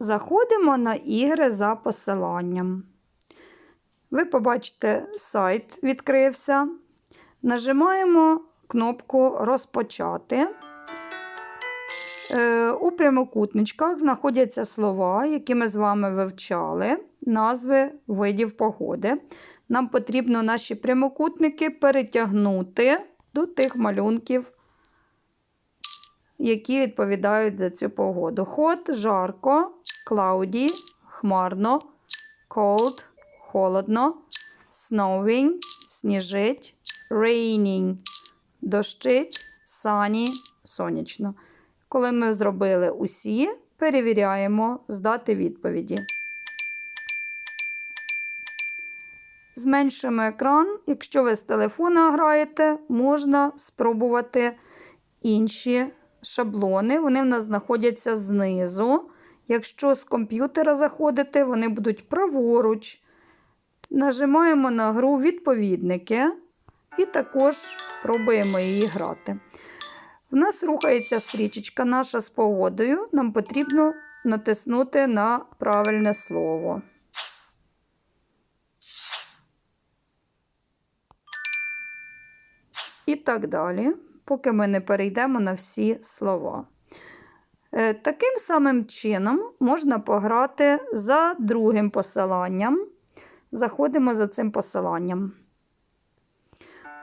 заходимо на ігри за посиланням. Ви побачите, сайт відкрився. Нажимаємо кнопку Розпочати. Е, У прямокутничках знаходяться слова, які ми з вами вивчали, назви видів погоди. Нам потрібно наші прямокутники перетягнути до тих малюнків, які відповідають за цю погоду. Hot – жарко, cloudy – хмарно, cold – холодно, snowing – сніжить, raining – дощить, sunny – сонячно. Коли ми зробили усі, перевіряємо здати відповіді. Зменшуємо екран. Якщо ви з телефона граєте, можна спробувати інші шаблони. Вони в нас знаходяться знизу. Якщо з комп'ютера заходите, вони будуть праворуч. Нажимаємо на гру відповідники і також пробуємо її грати. В нас рухається стрічечка наша з погодою. Нам потрібно натиснути на правильне слово. І так далі, поки ми не перейдемо на всі слова. Е, Таким самим чином можна пограти за другим посиланням. Заходимо за цим посиланням.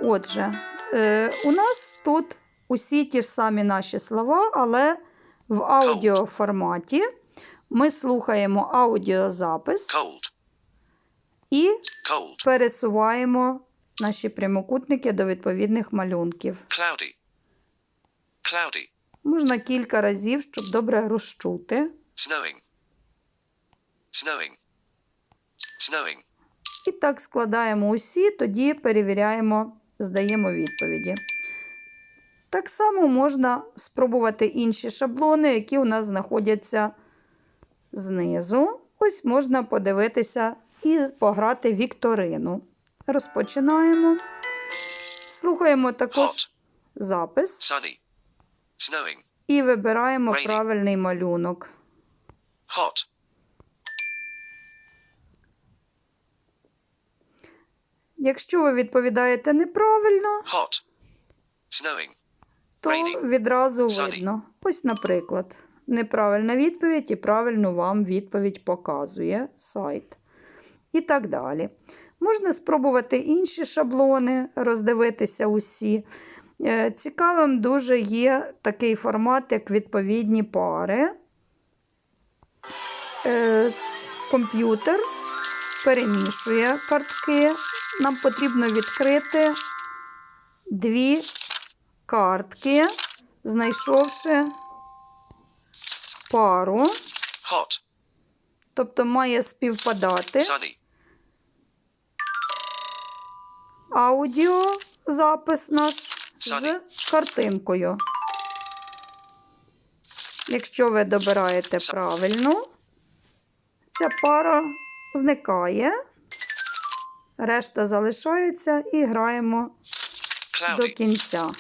Отже, е, у нас тут усі ті ж самі наші слова, але в аудіоформаті ми слухаємо аудіозапис і пересуваємо наші прямокутники до відповідних малюнків. cloudy, cloudy, Можна кілька разів, щоб добре розчути. snowing, snowing, snowing, І так складаємо усі, тоді перевіряємо, здаємо відповіді. Так само можна спробувати інші шаблони, які у нас знаходяться знизу. Ось можна подивитися і пограти вікторину. Розпочинаємо. Слухаємо також hot, запис sunny, snowing, і вибираємо Raining. правильний малюнок. hot, Якщо ви відповідаєте неправильно, hot, snowing, то Raining. відразу Sunny. видно. Ось, наприклад, неправильна відповідь і правильну вам відповідь показує сайт. І так далі. Можна спробувати інші шаблони, роздивитися усі. Е, Цікавим дуже є такий формат, як відповідні пари. Е, Комп'ютер перемішує картки. Нам потрібно відкрити дві картки, знайшовши пару, hot, тобто має співпадати sunny, аудіозапис наш з картинкою. Якщо ви добираєте правильно, ця пара зникає, решта залишається і граємо до кінця.